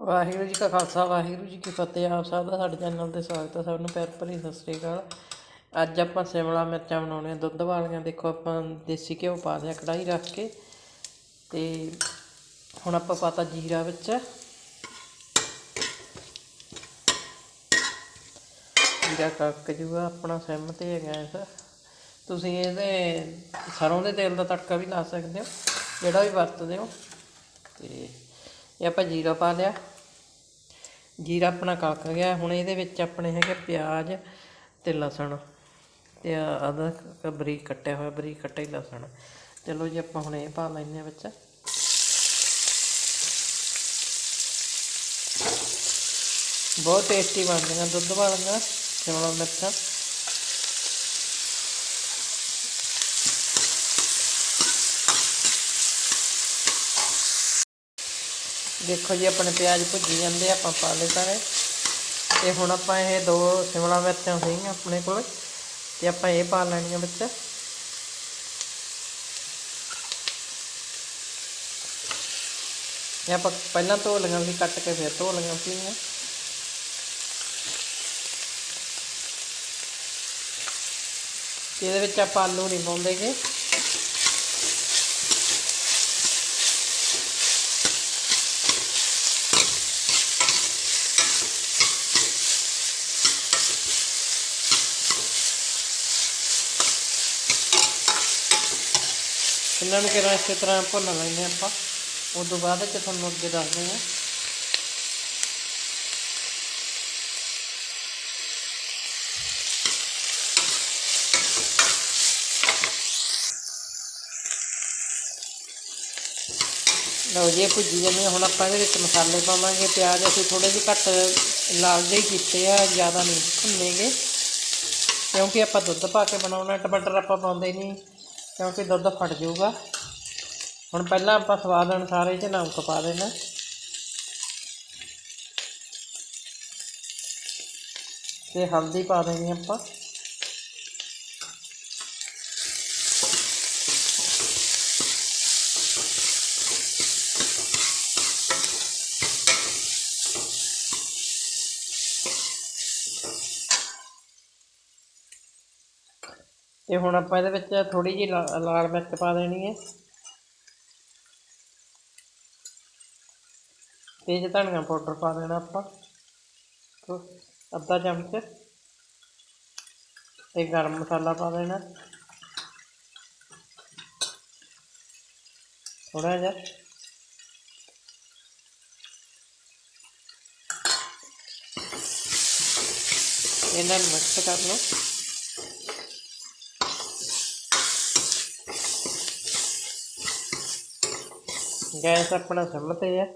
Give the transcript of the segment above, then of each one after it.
ਵਾਹਿਗੁਰੂ ਜੀ ਕਾ ਖਾਲਸਾ, ਵਾਹਿਗੁਰੂ ਜੀ ਕੀ ਫਤਿਹ। ਆਪ ਸਭ ਦਾ ਸਾਡੇ ਚੈਨਲ ਤੇ ਸਵਾਗਤ ਹੈ, ਸਭ ਨੂੰ ਪਿਆਰ ਭਰੀ ਸਤਿ ਸ੍ਰੀ ਅਕਾਲ। ਅੱਜ ਆਪਾਂ ਸ਼ਿਮਲਾ ਮਿਰਚਾਂ ਬਣਾਉਣੀਆਂ ਦੁੱਧ ਵਾਲੀਆਂ ਦੇਖੋ, ਆਪਾਂ ਦੇਸੀ ਘਿਓ ਪਾ ਲਿਆ ਕੜਾਈ ਰੱਖ ਕੇ। ਤੇ ਹੁਣ ਆਪਾਂ ਪਾਤਾ ਜੀਰਾ ਵਿੱਚ। ਜੀਰਾ ਕੱਕ ਜੂਗਾ, ਆਪਣਾ ਸਿਮ ਤੇ ਹੈਗਾ ਇਸ। ਤੁਸੀਂ ਇਹਦੇ ਸਰੋਂ ਦੇ ਤੇਲ ਦਾ ਤੜਕਾ ਵੀ ਲਾ ਸਕਦੇ ਹੋ, ਜਿਹੜਾ ਵੀ ਵਰਤਦੇ ਹੋ। ਤੇ ਇਹ ਆਪਾਂ ਜੀਰਾ ਪਾ ਲਿਆ। ਜੀਰਾ ਆਪਣਾ ਕਲਕ ਗਿਆ। ਹੁਣ ਇਹਦੇ ਵਿੱਚ ਆਪਣੇ ਹੈਗੇ ਪਿਆਜ਼ ਤੇ ਲਸਣ ਤੇ ਆਹ ਅਦਰਕ ਬਰੀਕ ਕੱਟਿਆ ਹੋਇਆ, ਬਰੀਕ ਕੱਟਿਆ ਹੀ ਲਸਣ। ਚਲੋ ਜੀ, ਆਪਾਂ ਹੁਣ ਇਹ ਪਾ ਲੈਂਦੇ ਹਾਂ ਵਿੱਚ। ਬਹੁਤ ਟੇਸਟੀ ਬਣਦੀਆਂ ਦੁੱਧ ਵਾਲੀਆਂ ਸ਼ਿਮਲਾ ਮਿਰਚਾਂ। ਦੇਖੋ ਜੀ, ਆਪਣੇ ਪਿਆਜ਼ ਭੁੱਜੀ ਜਾਂਦੇ ਆਪਾਂ ਪਾ ਲਏ ਸਾਰੇ। ਤੇ ਹੁਣ ਆਪਾਂ ਇਹ ਦੋ ਸ਼ਿਮਲਾ ਮਿਰਚਾਂ ਸੀਗੀਆਂ ਆਪਣੇ ਕੋਲ, ਤੇ ਆਪਾਂ ਇਹ ਪਾ ਲੈਣੀਆਂ ਵਿੱਚ। ਇਹ ਆਪਾਂ ਪਹਿਲਾਂ ਧੋ ਲਈਆਂ ਸੀ, ਕੱਟ ਕੇ ਫਿਰ ਧੋ ਲਈਆਂ ਸੀਗੀਆਂ। ਇਹਦੇ ਵਿੱਚ ਆਪਾਂ ਆਲੂ ਨਹੀਂ ਪਾਉਂਦੇਗੇ। ਇਹਨਾਂ ਨੂੰ ਕਿਹੜਾ ਇਸੇ ਤਰ੍ਹਾਂ ਭੁੰਨ ਲੈਂਦੇ ਆਪਾਂ ਉਸ ਤੋਂ ਬਾਅਦ ਚ ਤੁਹਾਨੂੰ ਅੱਗੇ ਦੱਸਦੇ ਹਾਂ ਲਓ ਜੀ ਭੁੱਜੀ ਜਾਂਦੇ ਆ, ਹੁਣ ਆਪਾਂ ਇਹਦੇ ਵਿੱਚ ਮਸਾਲੇ ਪਾਵਾਂਗੇ। ਪਿਆਜ਼ ਅਸੀਂ ਥੋੜੇ ਜਿਹੇ ਘੱਟ ਲਾਲ ਜਿਹੇ ਹੀ ਕੀਤੇ ਆ ਜ਼ਿਆਦਾ ਨਹੀਂ ਭੁੰਨੇਗੇ। ਕਿਉਂਕਿ ਆਪਾਂ ਦੁੱਧ ਪਾ ਕੇ ਬਣਾਉਣਾ ਟਮਾਟਰ ਆਪਾਂ ਪਾਉਂਦੇ ਨਹੀਂ। ਕਿਉਂਕਿ ਦੁੱਧ ਫਟ ਜਾਊਗਾ। ਹੁਣ ਪਹਿਲਾਂ ਆਪਾਂ ਸਵਾਦ ਅਨੁਸਾਰ ਇਹ 'ਚ ਨਮਕ ਪਾ ਦੇਣਾ। ਤੇ ਹਲਦੀ ਪਾ ਦੇਣੀ ਆਪਾਂ। ਤੇ ਹੁਣ ਆਪਾਂ ਇਹਦੇ ਵਿੱਚ ਥੋੜੀ ਜਿਹੀ ਲਾ- ਲਾਲ ਮਿਰਚ ਪਾ ਦੇਣੀ ਹੈ। ਤੇਜ ਧਨੀਆ ਪਾਊਡਰ ਪਾ ਦੇਣਾ ਆਪਾਂ। ਅੱਧਾ ਚਮਚ। ਤੇ ਗਰਮ ਮਸਾਲਾ ਪਾ ਦੇਣਾ। ਥੋੜਾ ਜਿਹਾ। ਇਹਨਾਂ ਨੂੰ ਮਿਕਸ ਕਰ ਲਓ। ਗੈਸ ਆਪਣਾ ਸਿਮ ਤੇ ਹੈ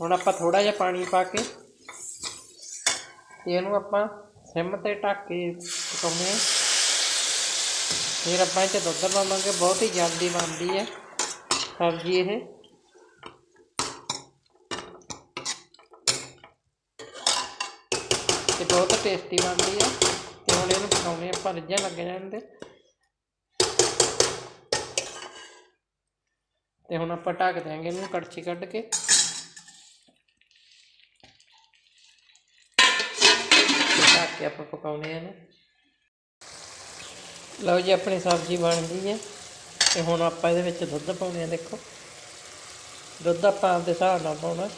ਹੁਣ ਆਪਾਂ ਥੋੜਾ ਜਿਹਾ ਪਾਣੀ ਪਾ ਕੇ ਇਹਨੂੰ ਆਪਾਂ ਸਿਮ ਤੇ ਢੱਕ ਕੇ ਪਕਾਉਂਦੇ ਹਾਂ। ਫਿਰ ਆਪਾਂ ਇਹ 'ਚ ਦੁੱਧ ਪਾਵਾਂਗੇ, ਬਹੁਤ ਹੀ ਜਲਦੀ ਬਣਦੀ ਹੈ ਸਬਜ਼ੀ ਇਹ। ਤੇ ਬਹੁਤ ਟੇਸਟੀ ਬਣਦੀ ਹੈ। ਤੇ ਹੁਣ ਇਹਨੂੰ ਪਕਾਉਣੇ ਆਪਾਂ ਰਿੱਝਣ ਲੱਗ ਜਾਂਦੇ। ਤੇ ਹੁਣ ਆਪਾਂ ਢੱਕ ਦਿਆਂਗੇ ਇਹਨੂੰ ਕੜਛੀ ਕੱਢ ਕੇ। ਢੱਕ ਕੇ ਆਪਾਂ ਪਕਾਉਣੇ ਆ ਇਹਨੂੰ। ਲਓ ਜੀ, ਆਪਣੀ ਸਬਜ਼ੀ ਬਣ ਗਈ ਹੈ ਤੇ ਹੁਣ ਆਪਾਂ ਇਹਦੇ ਵਿੱਚ ਦੁੱਧ ਪਾਉਣੇ ਆ, ਦੇਖੋ। ਦੁੱਧ ਆਪਾਂ ਆਪਦੇ ਹਿਸਾਬ ਨਾਲ ਪਾਉਣਾ।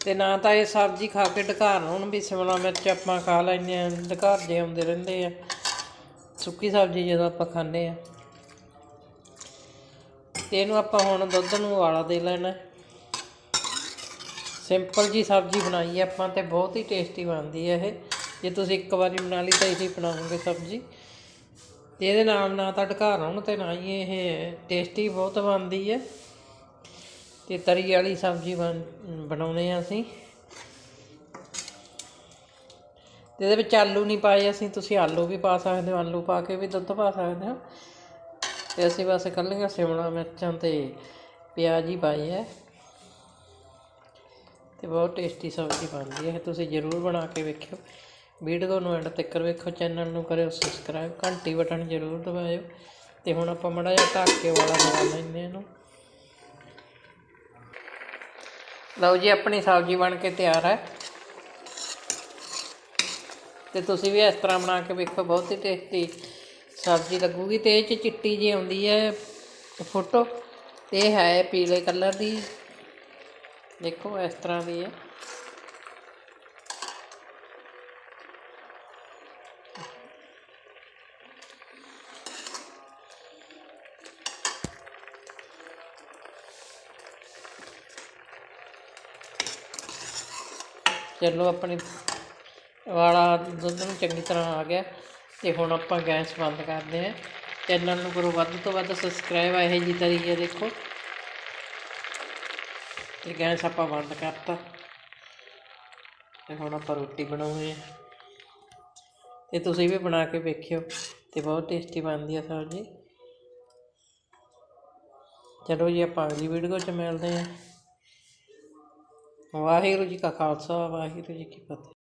ਤੇ ਨਾ ਤਾਂ ਇਹ ਸਬਜ਼ੀ ਖਾ ਕੇ ਢਕਾਰ ਹੁਣ ਵੀ ਸ਼ਿਮਲਾ ਮਿਰਚ ਆਪਾਂ ਖਾ ਲੈਂਦੇ ਆ ਢਕਾਰ ਜੇ ਆਉਂਦੇ ਰਹਿੰਦੇ ਆ। ਸੁੱਕੀ ਸਬਜ਼ੀ ਜਦੋਂ ਆਪਾਂ ਖਾਂਦੇ ਆ। ਤੇ ਇਹਨੂੰ ਆਪਾਂ ਹੁਣ ਦੁੱਧ ਨੂੰ ਉਬਾਲਾ ਦੇ ਲੈਣਾ। ਸਿੰਪਲ ਜੀ ਸਬਜ਼ੀ ਬਣਾਈ ਹੈ ਆਪਾਂ ਤੇ ਬਹੁਤ ਹੀ ਟੇਸਟੀ ਬਣਦੀ ਹੈ ਇਹ। ਜੇ ਤੁਸੀਂ ਇੱਕ ਵਾਰੀ ਬਣਾ ਲਈ ਤਾਂ ਇਹੀ ਬਣਾਉਂਗੇ ਸਬਜ਼ੀ। ਤੇ ਇਹਦੇ ਨਾਲ ਨਾ ਤਾਂ ਢਕਾਰ ਆਉਣ ਤੇ ਨਾ ਹੀ ਇਹ ਟੇਸਟੀ ਬਹੁਤ ਬਣਦੀ ਹੈ। ਤੇ ਤਰੀ ਵਾਲੀ ਸਬਜ਼ੀ ਬਣਾਉਨੇ ਆ ਅਸੀਂ। ਤੇ ਇਹਦੇ ਵਿੱਚ ਆਲੂ ਨਹੀਂ ਪਾਏ ਅਸੀਂ। ਤੁਸੀਂ ਆਲੂ ਵੀ ਪਾ ਸਕਦੇ ਹੋ। ਆਲੂ ਪਾ ਕੇ ਵੀ ਦੁੱਧ ਪਾ ਸਕਦੇ ਹੋ। ਤੇ ਅਸੀਂ ਬਸ ਇਕੱਲੀਆਂ ਸ਼ਿਮਲਾ ਮਿਰਚਾਂ ਤੇ ਪਿਆਜ਼ ਹੀ ਪਾਈ ਹੈ। ਤੇ ਬਹੁਤ ਟੇਸਟੀ ਸਬਜ਼ੀ ਬਣਦੀ ਹੈ। ਤੁਸੀਂ ਜ਼ਰੂਰ ਬਣਾ ਕੇ ਵੇਖਿਓ। ਵੀਡੀਓ ਨੂੰ ਐਂਡ ਤੱਕ ਵੇਖੋ। ਚੈਨਲ ਨੂੰ ਕਰਿਓ ਸਬਸਕ੍ਰਾਈਬ ਘੰਟੀ ਬਟਨ ਜ਼ਰੂਰ ਦਬਾਇਓ। ਤੇ ਹੁਣ ਆਪਾਂ ਮੜਾ ਜਿਹਾ ਢੱਕ ਕੇ ਵਾਲਾ ਬਣਾ ਲੈਂਦੇ ਇਹਨੂੰ। ਲਓ ਜੀ, ਆਪਣੀ ਸਬਜ਼ੀ ਬਣ ਕੇ ਤਿਆਰ ਹੈ। ਤੇ ਤੁਸੀਂ ਵੀ ਇਸ ਤਰ੍ਹਾਂ ਬਣਾ ਕੇ ਵੇਖੋ। ਬਹੁਤ ਹੀ ਟੇਸਟੀ ਸਬਜ਼ੀ ਲੱਗੂਗੀ ਤੇ ਇਹ ਚ ਚਿੱਟੀ ਜੀ ਆਉਂਦੀ ਹੈ ਫੋਟੋ। ਤੇ ਇਹ ਹੈ ਪੀਲੇ ਕਲਰ ਦੀ। ਦੇਖੋ ਇਸ ਤਰ੍ਹਾਂ ਦੀ ਹੈ। ਚਲੋ ਆਪਣੀ ਵਾਲਾ ਦੁੱਧ ਨੂੰ ਚੰਗੀ ਤਰ੍ਹਾਂ ਆ ਗਿਆ। ਤੇ ਹੁਣ ਆਪਾਂ ਗੈਸ ਬੰਦ ਕਰਦੇ ਹਾਂ। ਚੈਨਲ ਨੂੰ ਕਰੋ ਵੱਧ ਤੋਂ ਵੱਧ ਸਬਸਕ੍ਰਾਈਬ ਇਹੋ ਜੀ ਤਰੀਕੇ ਦੇਖੋ। ਤੇ ਗੈਸ ਆਪਾਂ ਬੰਦ ਕਰਤਾ। ਤੇ ਹੁਣ ਆਪਾਂ ਰੋਟੀ ਬਣਾਉਣੀ ਹੈ। ਤੇ ਤੁਸੀਂ ਵੀ ਬਣਾ ਕੇ ਵੇਖਿਓ ਤੇ ਬਹੁਤ ਟੇਸਟੀ ਬਣਦੀ ਹੈ ਸਬਜ਼ੀ। ਚਲੋ ਜੀ ਆਪਾਂ ਅਗਲੀ ਵੀਡੀਓ 'ਚ ਮਿਲਦੇ ਹਾਂ। ਵਾਹਿਗੁਰੂ ਜੀ ਕਾ ਖਾਲਸਾ, ਵਾਹਿਗੁਰੂ ਜੀ ਕੀ ਫਤਿਹ।